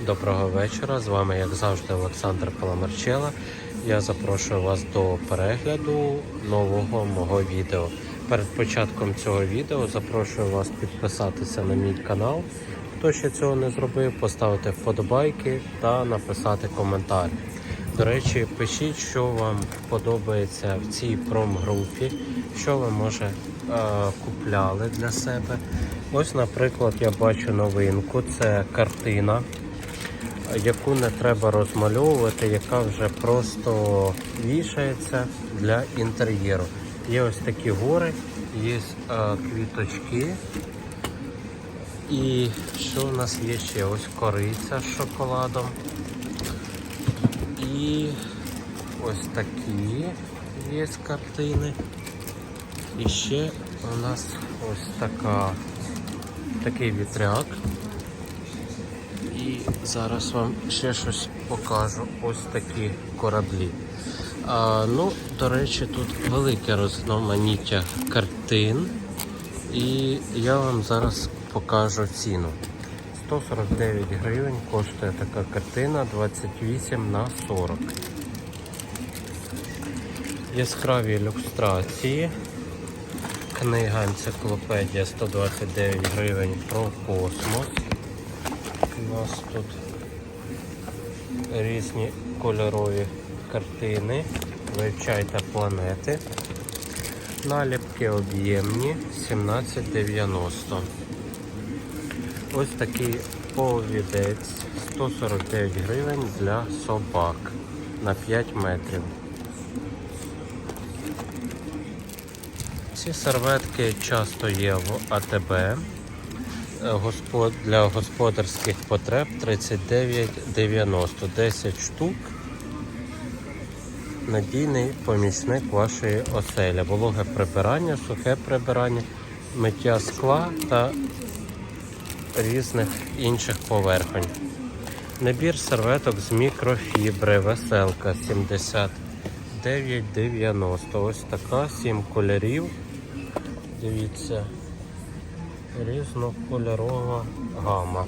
Доброго вечора. З вами, як завжди, Олександр Паламарчела. Я запрошую вас до перегляду нового мого відео. Перед початком цього відео запрошую вас підписатися на мій канал. Хто ще цього не зробив, поставити вподобайки та написати коментар. До речі, пишіть, що вам подобається в цій промгрупі, що ви може е, купляли для себе. Ось, наприклад, я бачу новинку, це картина, яку не треба розмальовувати, яка вже просто вішається для інтер'єру. Є ось такі гори, є квіточки. І що у нас є ще? Ось кориця з шоколадом. І ось такі є картини. І ще у нас ось така, такий вітряк. Зараз вам ще щось покажу. Ось такі кораблі. А, ну, до речі, тут велике розноманіття картин. І я вам зараз покажу ціну. 149 гривень коштує така картина 28 на 40. Яскраві ілюстрації. Книга енциклопедія 129 гривень про космос. У нас тут різні кольорові картини. Вивчайте планети. Наліпки об'ємні 17,90. Ось такий повідець 149 гривень для собак на 5 метрів. Ці серветки часто є в АТБ. Господ- Для господарських потреб 39,90. 10 штук. Надійний помічник вашої оселі. Вологе прибирання, сухе прибирання, миття скла та різних інших поверхонь. Набір серветок з мікрофібри, веселка 79,90. Ось така, 7 кольорів. Дивіться, різнокольорова гама.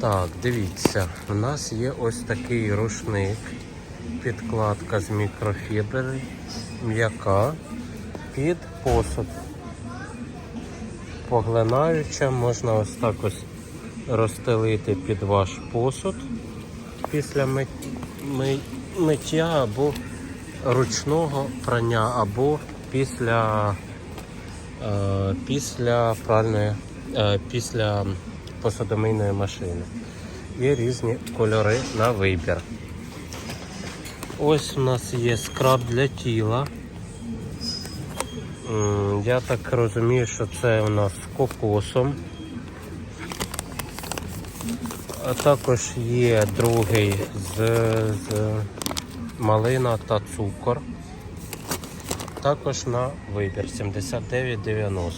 Так, дивіться, у нас є ось такий рушник, підкладка з мікрофібри, м'яка, під посуд. Поглинаюча, можна ось так ось розстелити під ваш посуд після миття або ручного прання, або після, після пральної, е, після посудомийної машини. Є різні кольори на вибір. Ось у нас є скраб для тіла. Я так розумію, що це у нас з кокосом. А також є другий з, з малина та цукор. Також на вибір 79,90.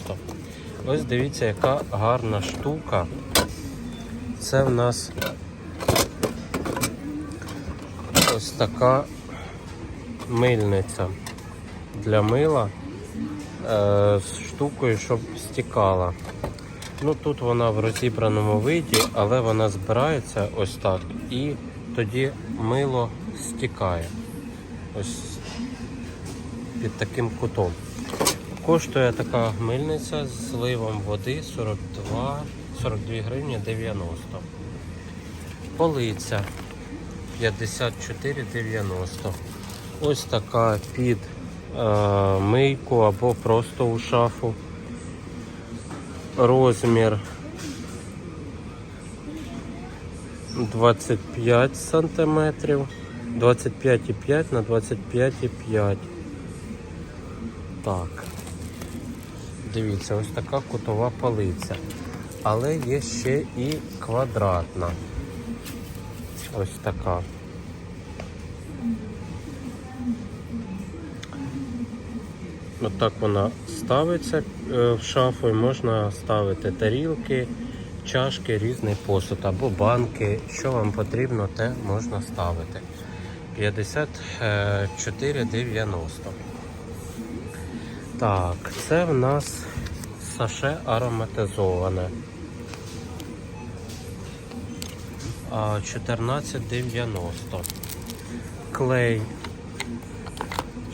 Ось дивіться, яка гарна штука. Це в нас ось така мильниця для мила е, з штукою, щоб стікала. Ну тут вона в розібраному виді, але вона збирається ось так і тоді мило стікає. Ось під таким кутом. Коштує така мильниця з зливом води 42, 42 гривні 90. Полиця 54,90. Ось така під е, мийку або просто у шафу. Розмір 25 сантиметрів. 25,5 на 25,5. Так. Дивіться, ось така кутова полиця. Але є ще і квадратна. Ось така. Отак вона ставиться е, в шафу і можна ставити тарілки, чашки, різний посуд або банки. Що вам потрібно, те можна ставити. 54,90. Так, це в нас саше ароматизоване. 14,90. Клей.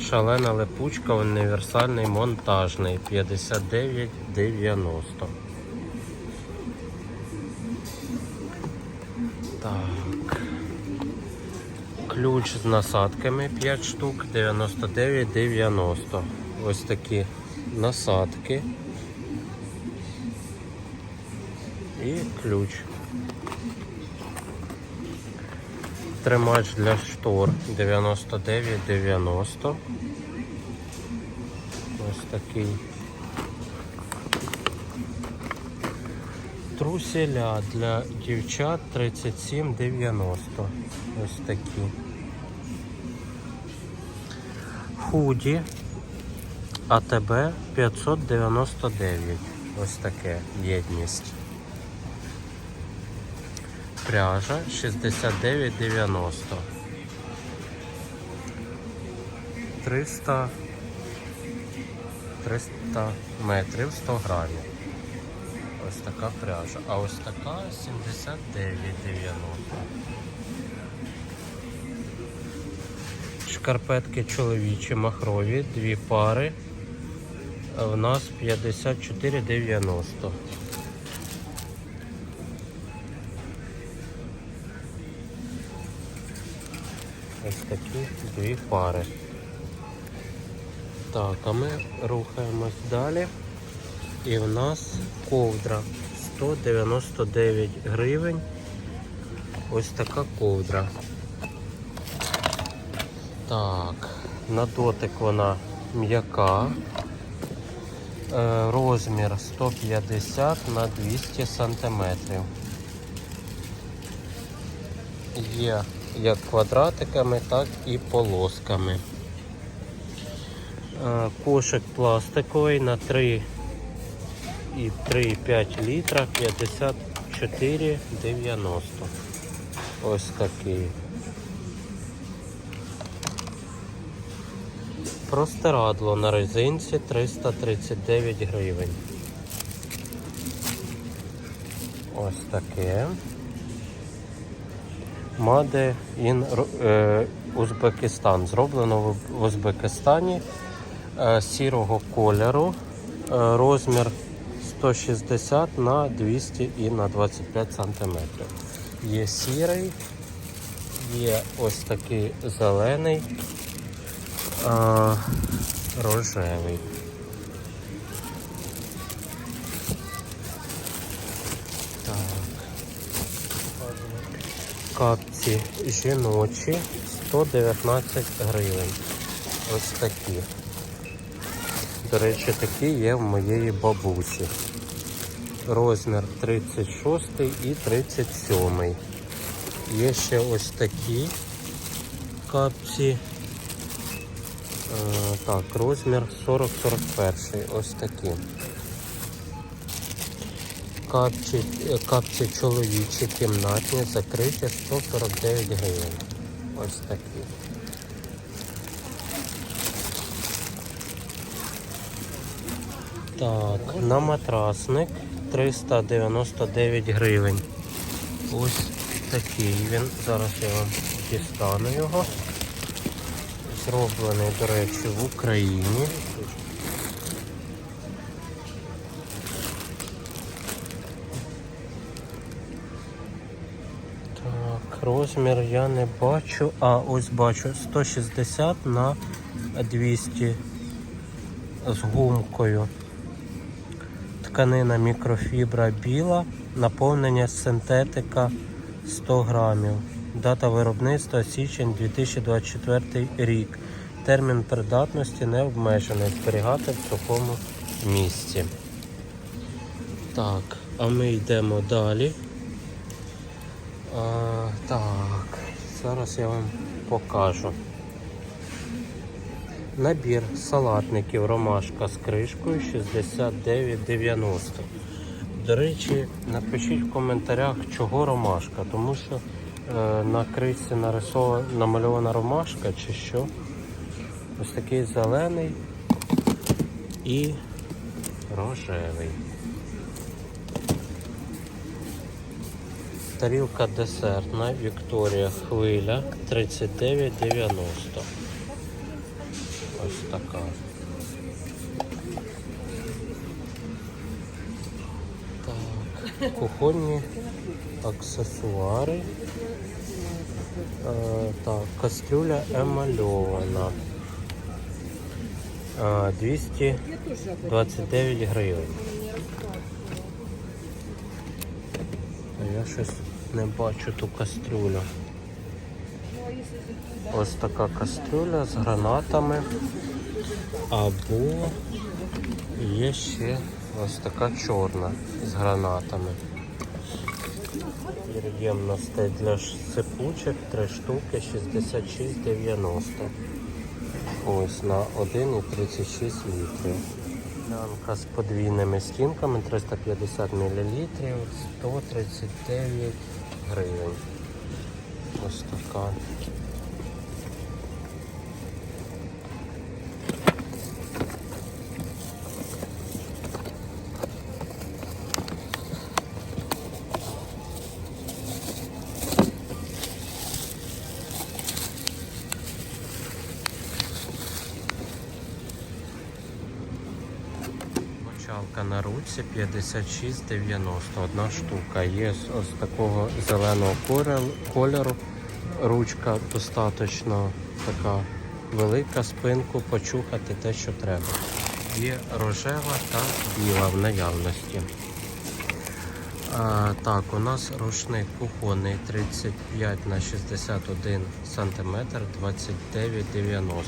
Шалена липучка, універсальний монтажний 59,90. Так. Ключ з насадками 5 штук 99,90. Ось такі насадки. І ключ. Тримач для штор 99,90. Ось такий. Труселя для дівчат 37,90. Ось такі. Худі АТБ 599. Ось таке єдність. Пряжа 69,90. 300 300 метрів 100 грамів. Ось така пряжа. А ось така 79,90. Шкарпетки чоловічі махрові, дві пари. В нас 54,90. Ось такі дві пари. Так, а ми рухаємось далі. І в нас ковдра 199 гривень. Ось така ковдра. Так, на дотик вона м'яка. Е, Розмір 150 на 200 сантиметрів. Є як квадратиками, так і полосками. Е, Кошик пластиковий на 3 і 3,5 літра 54,90. Ось такий. Простирадло на резинці 339 гривень. Ось таке. Маде ін Узбекистан. Зроблено в Узбекистані е, сірого кольору. Е, розмір 160 на 200 і на 25 сантиметрів. Є сірий, є ось такий зелений, а, рожевий. Так. Капці жіночі 119 гривень. Ось такі. До речі, такі є в моєї бабусі. Розмір 36 і 37. Є ще ось такі капці. Е, так, розмір 40-41. Ось такі. Капці, е, капці чоловічі кімнатні закриті 149 гривень. Ось такі. Так, на матрасник 399 гривень. Ось такий він. Зараз я вам дістану його. Зроблений, до речі, в Україні. Так, розмір я не бачу. А, ось бачу 160 на 200 з гумкою. Тканина мікрофібра біла, наповнення синтетика 100 грамів. Дата виробництва січень 2024 рік. Термін придатності не обмежений. Зберігати в сухому місці. Так, а ми йдемо далі. А, так, зараз я вам покажу. Набір салатників ромашка з кришкою 69,90. До речі, напишіть в коментарях, чого ромашка, тому що на кришці нарисована намальована ромашка чи що. Ось такий зелений і рожевий. тарілка десертна Вікторія Хвиля 39,90. Ось така. Так, кухонні аксесуари. Е, так, кастрюля емальована. Е, 229 гривень. Я щось не бачу ту кастрюлю. Ось така кастрюля з гранатами. Або є ще ось така чорна з гранатами. Ємностей для сипучок 3 штуки 66,90. Ось на 1,36 літрів. Лянка з подвійними стінками 350 мл 139 гривень. Ось така. На 56,90 одна штука. Є ось такого зеленого кольору. Ручка достатньо така велика, спинку почухати те, що треба. Є рожева та біла в наявності. А, так, у нас рушник кухонний 35 на 61 см 29,90.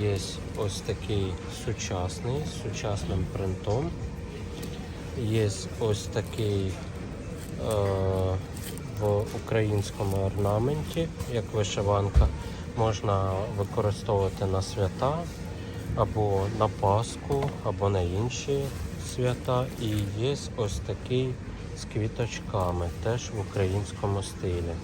Є ось такий сучасний з сучасним принтом. Є ось такий е, в українському орнаменті, як вишиванка. Можна використовувати на свята або на Пасху, або на інші свята. І є ось такий з квіточками, теж в українському стилі.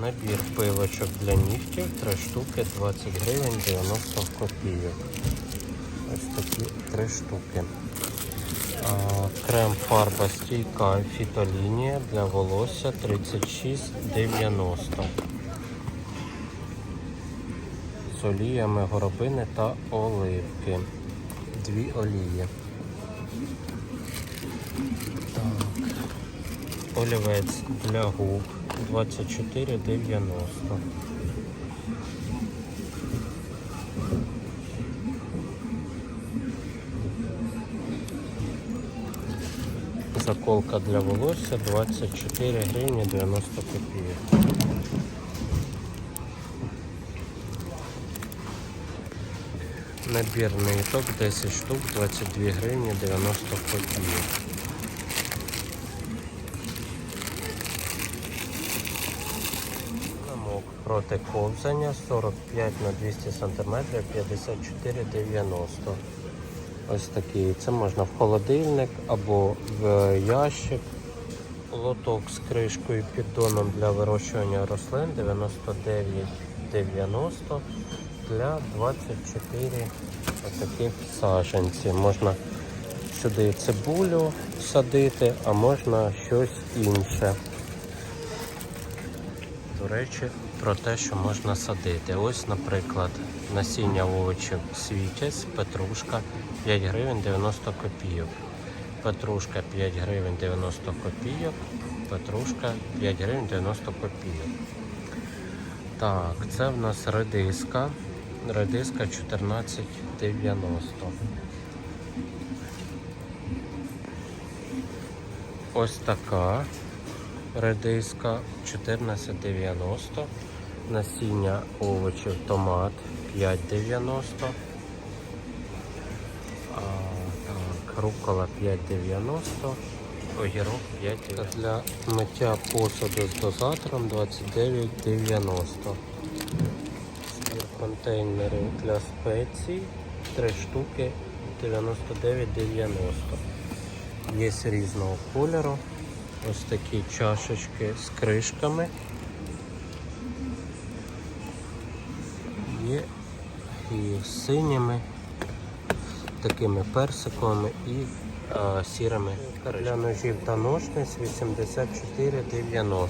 Набір пилочок для нігтів, 3 штуки, 20 гривень, 90 копійок. Ось такі 3 штуки. Крем фарба стійка фітолінія для волосся 36,90. З оліями горобини та оливки. Дві олії. Так. Олівець для губ 24,90. Заколка для волосся 24 гривні 90 копійок. Набір ниток 10 штук 22 гривні 90 копійок. Замок проти ковзання 45 на 200 см 54,90. Ось такий. Це можна в холодильник або в ящик. Лоток з кришкою піддоном для вирощування рослин 99,90 для 24 таких саджанців. Можна сюди цибулю садити, а можна щось інше. До речі, про те, що можна садити. Ось, наприклад, насіння овочів світязь, петрушка 5 гривень 90 копійок. Петрушка 5 гривень 90 копійок. Петрушка 5 гривень 90 копійок. Так, це в нас редиска. Редиска 14,90. Ось така редиска 14,90. Насіння овочів томат 5,90. Рукола 5,90. Огірок 5,90. Для миття посуду з дозатором 29,90. Збір контейнерів для спецій 3 штуки 99,90. Є різного кольору. Ось такі чашечки з кришками. І синіми, такими персиковими і е, сірими. Для ножів та ножниць 84,90.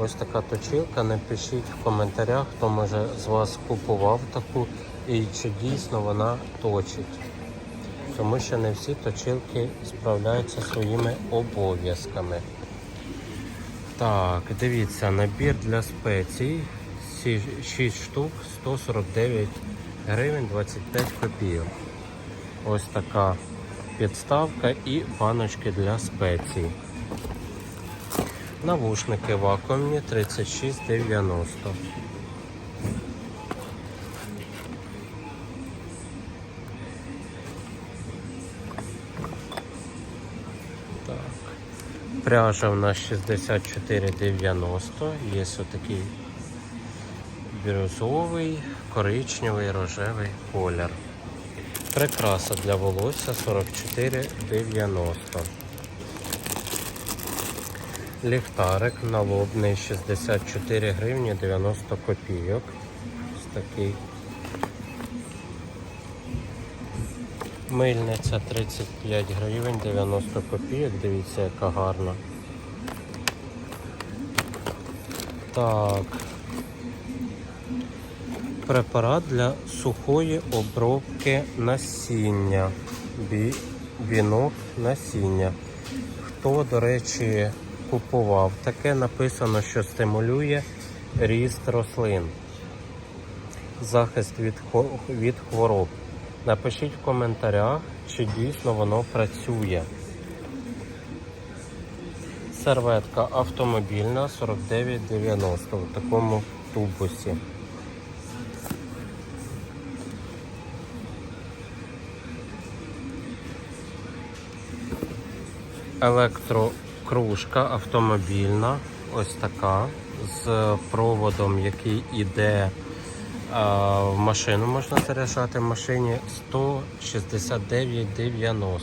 Ось така точилка. Напишіть в коментарях, хто може з вас купував таку і чи дійсно вона точить. Тому що не всі точилки справляються своїми обов'язками. Так, дивіться, набір для спецій. 6 штук 149 гривень 25 копійок. Ось така підставка і баночки для спецій. Навушники вакуумні 36,90. Так. Пряжа у нас 64,90. Є отакий бірюзовий, коричневий, рожевий колір. Прикраса для волосся 44,90. Ліхтарик налобний 64 гривні 90 копійок. Ось такий. Мильниця 35 гривень 90 копійок. Дивіться, яка гарна. Так. Препарат для сухої обробки насіння. Бі... Бінок насіння. Хто, до речі, купував, таке написано, що стимулює ріст рослин. Захист від, від хвороб. Напишіть в коментарях, чи дійсно воно працює. Серветка автомобільна 49,90 в такому тубусі. Електрокружка автомобільна, ось така, з проводом, який іде а, в машину, можна заряджати в машині 169,90.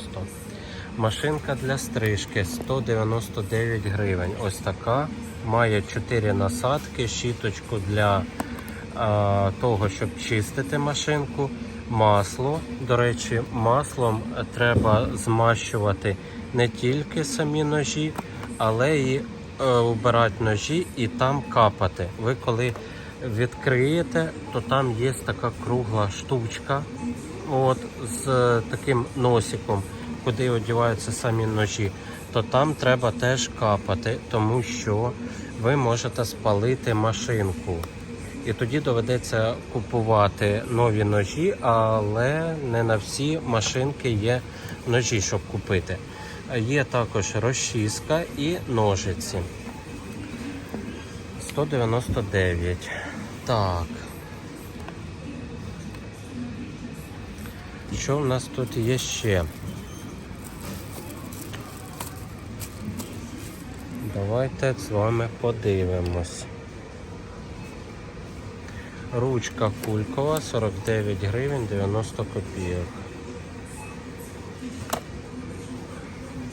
Машинка для стрижки 199 гривень. Ось така. Має 4 насадки, щіточку для а, того, щоб чистити машинку. Масло. До речі, маслом треба змащувати не тільки самі ножі, але і е, убирати ножі і там капати. Ви коли відкриєте, то там є така кругла штучка от, з таким носиком, куди одягаються самі ножі, то там треба теж капати, тому що ви можете спалити машинку. І тоді доведеться купувати нові ножі, але не на всі машинки є ножі, щоб купити. Є також розчіска і ножиці. 199. Так. Що в нас тут є ще? Давайте з вами подивимось. Ручка кулькова 49 гривень 90 копійок.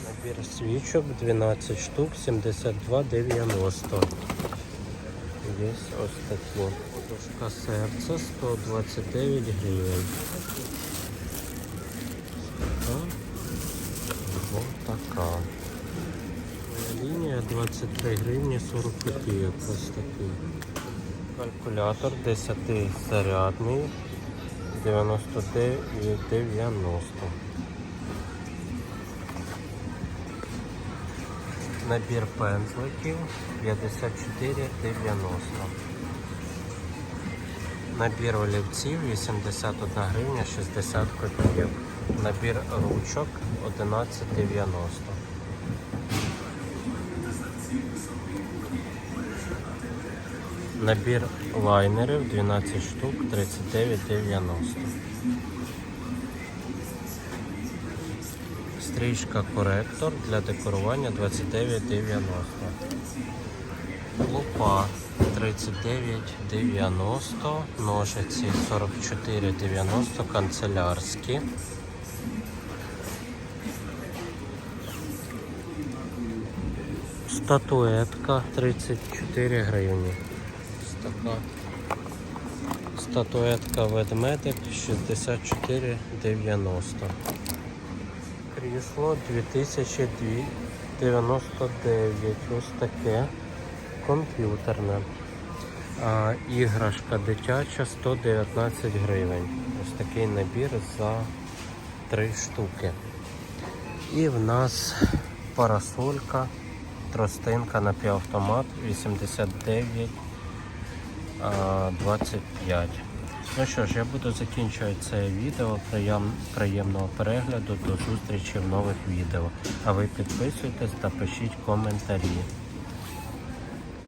Набір свічок 12 штук 72,90. Є ось такі. Подушка серця 129 гривень. Ось така. Лінія 23 гривні 40 копійок. Ось такий. Калькулятор 10 зарядний 99,90. Набір пензликів 54,90. Набір олівців 81 гривня 60 копійок. Набір ручок 11,90. Набір лайнерів 12 штук 39,90. Стрічка коректор для декорування 29,90. Лупа 39,90, ножиці 44,90, канцелярські. Статуетка 34 гривні. Така статуетка ведмедик 64,90. крісло 2299. Ось таке комп'ютерне. А, іграшка дитяча 119 гривень. Ось такий набір за 3 штуки. І в нас парасолька, тростинка напівавтомат 89 а, 25. Ну що ж, я буду закінчувати це відео. Приєм- Приємного перегляду. До зустрічі в нових відео. А ви підписуйтесь та пишіть коментарі.